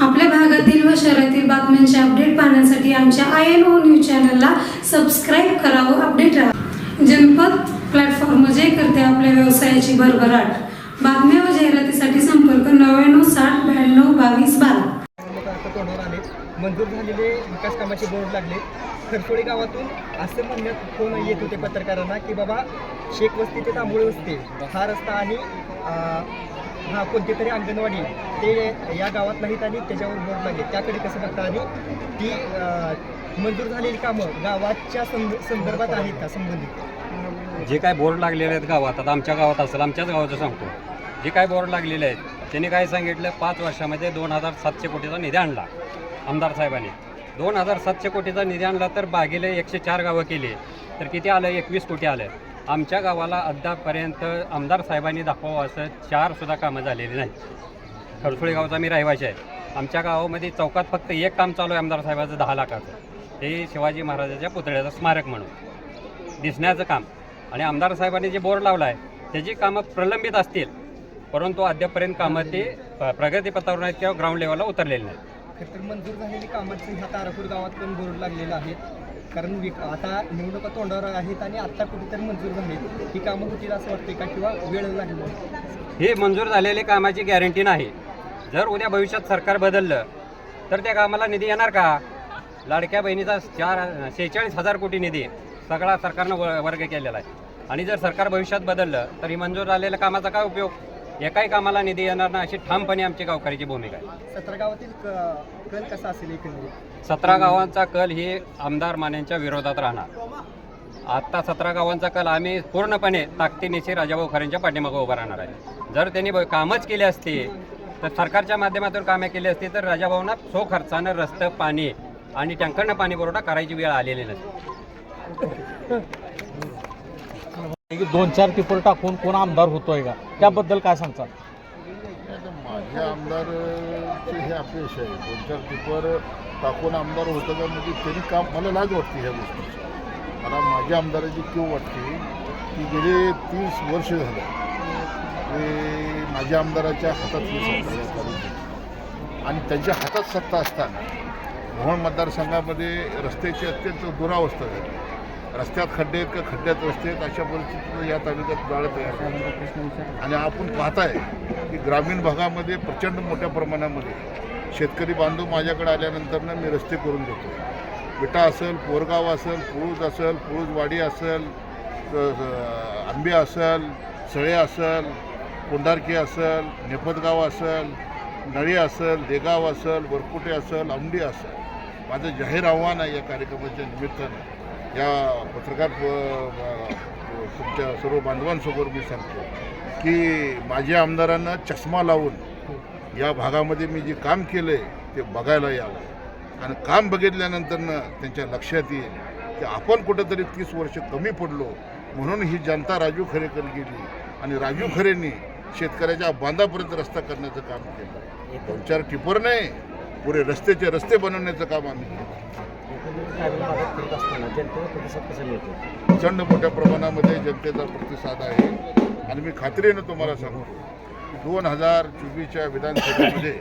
आपल्या भागातील व शहरातील बातम्यांचे अपडेट पाहण्यासाठी आमच्या आय एन ओ न्यूज चॅनलला सबस्क्राईब करावं अपडेट राहा. जनपद प्लॅटफॉर्म जे करते आपल्या व्यवसायाची भरभराट. बातम्या व जाहिरातीसाठी संपर्क नव्याण्णव साठ ब्याण्णव बावीस बारा. मंजूर झालेले विकास कामाचे बोर्ड लागले. खरसोडी गावातून असं म्हणण्यात फोन येत होते पत्रकारांना की बाबा शेख वस्ती ते तांबोळी वस्ती. हा रस्ता आणि हा कोणती तरी अंगणवाडी ते या गावात नाहीत आणि त्याच्यावर बोर्ड लागले. त्याकडे कसं बघता आणि ती मंजूर झालेली कामं गावाच्या संद संदर्भात आहेत का संबंधित? जे काय बोर्ड लागलेले आहेत गावात आता आमच्या गावात असेल आमच्याच गावाचं सांगतो. जे काय बोर्ड लागलेले आहेत त्यांनी काय सांगितलं पाच वर्षामध्ये दोन हजार सातशे कोटीचा निधी आणला आमदार साहेबांनी. दोन हजार सातशे कोटीचा निधी आणला तर बागेले एकशे चार गावं केली. तर किती आलं? एकवीस कोटी आलं. आमच्या गावाला अद्यापर्यंत आमदार साहेबांनी दाखवावं असं चारसुद्धा कामं झालेली नाही खडसुळे गावचा मी रहिवाशी आहे. आमच्या गावामध्ये चौकात फक्त एक काम चालू आहे आमदार साहेबाचं दहा लाखाचं. ते शिवाजी महाराजाच्या पुतळ्याचं स्मारक म्हणून. दिसण्याचं काम. आणि आमदार साहेबांनी जे बोर्ड लावला आहे त्याची कामं प्रलंबित असतील. परंतु अद्यापर्यंत कामं ते प्रगतीपथावर नाहीत किंवा ग्राउंड लेवलला उतरलेली नाहीत. तर मंजूर झालेली कामाची ह्या तारापूर गावात पण बोर्ड लागलेला आहे. कारण विक आता निवडणुका तोंडावर आहेत आणि आत्ता कुठेतरी मंजूर झाली ही कामं होतील असं वाटते का? किंवा वेळ लागली? हे मंजूर झालेले कामाची गॅरंटी नाही. जर उद्या भविष्यात सरकार बदललं तर त्या कामाला निधी येणार का? लाडक्या बहिणीचा चार शेहेचाळीस हजार कोटी निधी सगळा सरकारनं व- वर्ग केलेला आहे. आणि जर सरकार भविष्यात बदललं तर ही मंजूर झालेल्या कामाचा काय उपयोग? एकाही कामाला निधी येणार नाही अशी ठामपणे आमची गावकऱ्याची भूमिका आहे. सतरा गावातील क- कल कसा असेल एकंदरीत? सतरा गावांचा कल ही आमदार मान्यांच्या विरोधात राहणार. आत्ता सतरा गावांचा कल आम्ही पूर्णपणे ताकदीनिशी राजाभाऊ खरेंच्या पाठीमागं उभा राहणार आहे. जर त्यांनी ब- कामच केली असती तर सरकारच्या माध्यमातून कामे केली असती तर राजाभाऊंना सो खर्चानं रस्तं पाणी आणि टँकरनं पाणी पुरवठा करायची वेळ आलेली नसते. दोन चार टिपर टाकून कोण आमदार होतोय का? त्याबद्दल काय सांगता माझे आमदारचे हे अपेक्षा आहे. दोन चार पेपर टाकून आमदार होतं का? म्हणजे त्यांनी काम मला लाज वाटते ह्या गोष्टीची. मला माझ्या आमदाराची क्यू वाटते की गेले तीस वर्ष झालं. ते माझ्या आमदाराच्या हातात सत्ता आणि त्यांच्या हातात सत्ता असताना मोहन मतदारसंघामध्ये रस्त्याची अत्यंत दुरावस्था झाली. रस्त्यात खड्डे आहेत का? खड्ड्यात रस्ते आहेत. अशा परिस्थितीत या तालुक्यात जाळं तयार आणि आपण पाहताय की ग्रामीण भागामध्ये प्रचंड मोठ्या प्रमाणामध्ये शेतकरी बांधव माझ्याकडे आल्यानंतरनं मी रस्ते करून देतो विटा असेल पोरगाव असेल पुळूज असेल पुळूजवाडी असेल आंबे असेल सळे असेल कोंडारकी असेल नेपदगाव असेल नळी असेल देगाव असेल वरकुटे असेल आमडी असेल. माझं जाहीर आव्हान आहे या कार्यक्रमाच्या निमित्तानं. या पत्रकार तुमच्या सर्व बांधवांसमोर मी सांगतो की माझ्या आमदारांना चष्मा लावून या भागामध्ये मी जे काम केलं आहे ते बघायला यावं. आणि काम बघितल्यानंतरनं त्यांच्या लक्षात येईल की आपण कुठंतरी तीस वर्ष कमी पडलो म्हणून ही जनता राजू खरेकर गेली आणि राजू खरेंनी शेतकऱ्याच्या बांधापर्यंत रस्ता करण्याचं काम केलं. दोन चार टिपर नाही पुरे रस्त्याचे रस्ते बनवण्याचं काम आम्ही केलं. प्रचंड मोठ्या प्रमाणामध्ये जनतेचा प्रतिसाद आहे. आणि मी खात्रीनं तुम्हाला सांगतो दोन हजार चोवीसच्या विधानसभेमध्ये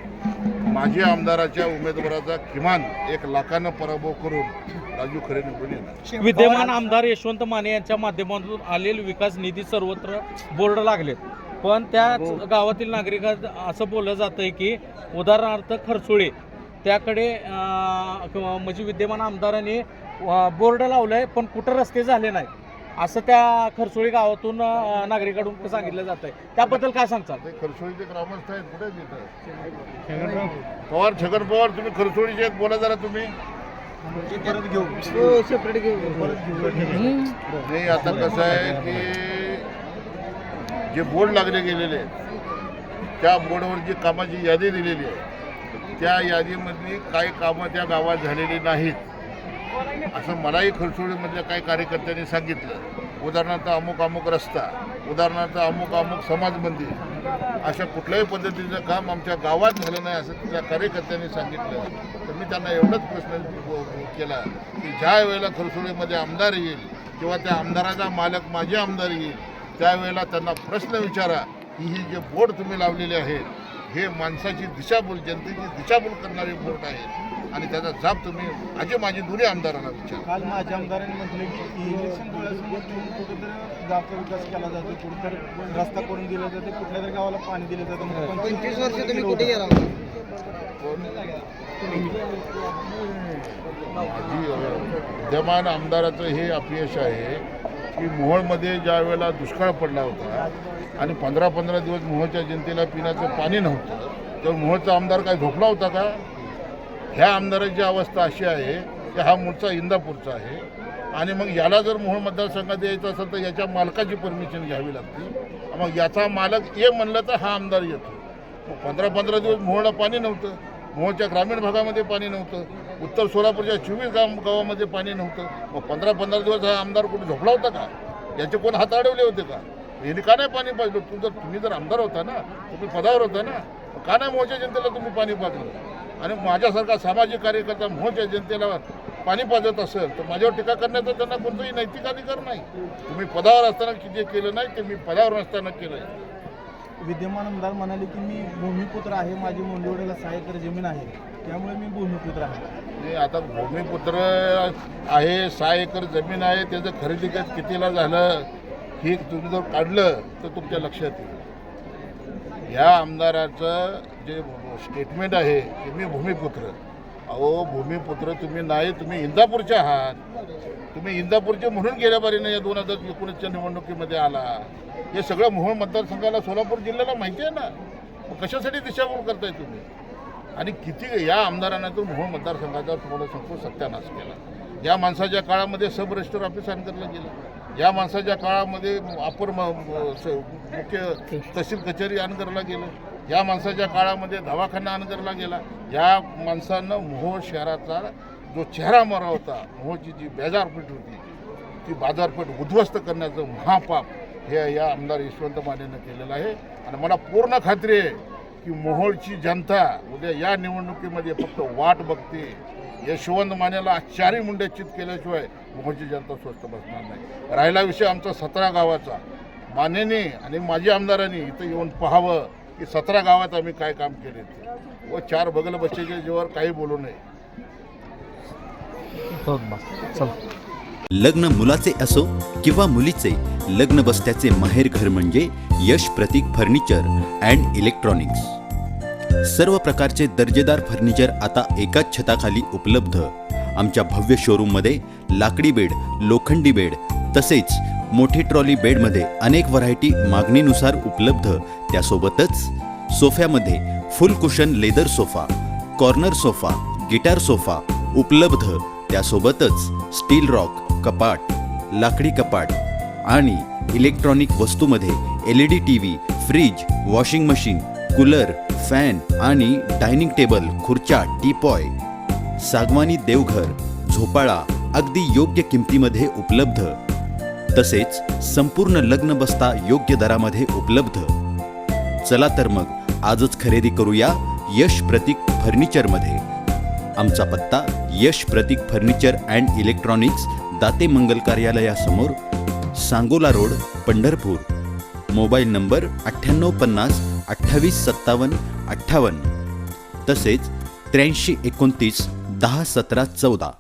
माझी आमदाराच्या उमेदवाराचा किमान एक लाखानं पराभव करून राजू खरे निवडून येणार. विद्यमान आमदार यशवंत माने यांच्या माध्यमातून आलेले विकास निधी सर्वत्र बोर्ड लागलेत पण त्याच गावातील नागरिकांत असं बोललं जातंय की उदाहरणार्थ खरसुळे त्याकडे म्हणजे विद्यमान आमदारांनी बोर्ड लावलंय पण कुठं रस्ते झाले नाही असं त्या खरसुळे गावातून नागरिकांकडून सांगितलं जात आहे त्याबद्दल काय सांगतात ते खरसोळीचे ग्रामस्थ आहेत कुठे पवार छगन पवार तुम्ही खरसोळीचे आहेत बोला जरा तुम्ही. परत घेऊ. सेपरेट घेऊ. नाही आता कसं आहे की जे बोर्ड लागले गेलेले आहेत त्या बोर्डवर जी कामाची यादी दिलेली आहे त्या यादीमधली काही कामं त्या गावात झालेली नाहीत. असं मलाही खरसोळीमधल्या काही कार्यकर्त्यांनी सांगितलं. उदाहरणार्थ अमुक अमुक रस्ता उदाहरणार्थ अमुक अमुक समाज मंदिर अशा कुठल्याही पद्धतीचं काम आमच्या गावात झालं नाही असं त्या कार्यकर्त्यांनी सांगितलं. तर मी त्यांना एवढाच प्रश्न केला की ज्या वेळेला खरसोळीमध्ये आमदार येईल किंवा त्या आमदाराचा मालक माझे आमदार येईल त्यावेळेला त्यांना प्रश्न विचारा की ही जे बोर्ड तुम्ही लावलेले आहेत हे माणसाची दिशाभूल जनतेची दिशाभूल करणारे बोर्ड आहे. आणि त्याचा जाब तुम्ही माझे माझे दोन्ही आमदारांना विचार. काल माझ्या आमदारांनी म्हटलं की इलेक्शन डोळ्यासमोर ठेवून कुठेतरी गावचा विकास केला जातो. कुठेतरी रस्ता करून दिला जाते कुठल्या तरी गावाला पाणी दिलं जातं. पंचवीस वर्ष तुम्ही कुठे गेला विद्यमान आमदाराचं हे अपयश आहे. की मोहोळमध्ये ज्या वेळेला दुष्काळ पडला होता आणि पंधरा पंधरा दिवस मोहोळच्या जनतेला पिण्याचं पाणी नव्हतं तर मोहोळचा आमदार काय झोपला होता का? ह्या आमदाराची अवस्था अशी आहे की हा मूळचा इंदापूरचा आहे आणि मग याला जर मोहोळ मतदारसंघात यायचं असेल तर याच्या मालकाची परमिशन घ्यावी लागते. मग याचा मालक ये म्हणलं तर हा आमदार येतो. मग पंधरा पंधरा दिवस मोहोळला पाणी नव्हतं मोहोळच्या ग्रामीण भागामध्ये पाणी नव्हतं. उत्तर सोलापूरच्या चोवीस गाव गावामध्ये पाणी नव्हतं. मग पंधरा पंधरा दिवस हा आमदार कुठे झोपला होता का? याचे कोण हात अडवले होते का? यांनी का नाही पाणी पाजलं? तू जर तुम्ही जर आमदार होता ना तुम्ही पदावर होता ना का नाही मोहोळच्या जनतेला तुम्ही पाणी पाजलं? आणि माझ्यासारखा सामाजिक कार्यकर्ता मोहोळच्या जनतेला पाणी पाजत असेल तर माझ्यावर टीका करण्याचा त्यांना कोणताही नैतिक अधिकार नाही. तुम्ही पदावर असताना किती केलं नाही ते मी पदावर नसताना केलं आहे विद्यमान आमदार म्हणाले की मी भूमिपुत्र आहे माझी मुंडवडेला सहा एकर जमीन आहे. त्यामुळे मी भूमिपुत्र आहे. म्हणजे आता भूमिपुत्र आहे सहा एकर जमीन आहे त्याचं खरेदी कर कितीला झालं हे तुम्ही जर काढलं तर तुमच्या लक्षात येईल. ह्या आमदाराचं जे स्टेटमेंट आहे की मी भूमिपुत्र. अहो भूमिपुत्र तुम्ही नाही तुम्ही इंदापूरचे आहात. तुम्ही इंदापूरचे म्हणून गेल्या बारीने या दोन हजार एकोणीसच्या निवडणुकीमध्ये आला. हे सगळं मोहोळ मतदारसंघाला सोलापूर जिल्ह्याला माहिती आहे ना? मग कशासाठी दिशाभूल करताय तुम्ही? आणि किती या आमदारांना तर मोहोळ मतदारसंघाचा तुम्हाला सांगतो सत्यानाश केला. या माणसाच्या काळामध्ये सब रजिस्टर ऑफिस आणकरला गेलं. या माणसाच्या काळामध्ये अपर म- स- मुख्य तहसील कचेरी आणकरला गेलं. या माणसाच्या काळामध्ये दवाखाना आणकरला गेला. या माणसानं मोहोळ शहराचा जो चेहरा मारा होता मोहोळची जी बाजारपेठ होती ती बाजारपेठ उद्ध्वस्त करण्याचं महापाप हे या आमदार यशवंत मानेनं केलेलं आहे. आणि मला पूर्ण खात्री आहे की मोहोळची जनता उद्या या निवडणुकीमध्ये फक्त वाट बघते. यशवंत मानेला चारी मुंड्याचित केल्याशिवाय मोहोळची जनता स्वस्त बसणार नाही. राहिला विषय आमचा सतरा गावाचा. मानेने आणि माझ्या आमदारांनी इथं येऊन पाहावं की सतरा गावात आम्ही काय काम केले ते. व चार बगल बच्चेच्या जीवावर काही बोलू नये. लग्न मुलाचे असो किंवा मुलीचे लग्न बसत्याचे माहेर घर म्हणजे Yash Pratik furniture and electronics. सर्व प्रकारचे दर्जेदार फर्निचर आता एकाच छताखाली उपलब्ध. आमच्या भव्य शोरूममध्ये लाकडी बेड लोखंडी बेड तसेच मोठी ट्रॉली बेडमध्ये अनेक व्हरायटी मागणीनुसार उपलब्ध. त्यासोबतच सोफ्यामध्ये full cushion leather sofa corner sofa guitar sofa उपलब्ध. त्यासोबतच स्टील रॉक कपाट लाकडी कपाट आणि electronic वस्तूमध्ये L E D T V fridge washing machine cooler fan आणि डायनिंग टेबल खुर्च्या टीपॉय सागवानी देवघर झोपाळा अगदी योग्य किमतीमध्ये उपलब्ध. तसेच संपूर्ण लग्न बसता योग्य दरामध्ये उपलब्ध. चला तर मग आजच खरेदी करूया यश प्रतीक फर्निचरमध्ये आमचा पत्ता Yash Pratik furniture and electronics Date Mangal कार्यालयासमोर Sangola road Pandharpur. Mobile number अठ्ठ्याण्णव पन्नास अठ्ठावीस सत्तावन्न अठ्ठावन्न. तसेच त्र्याऐंशी एकोणतीस दहा सतरा चौदा.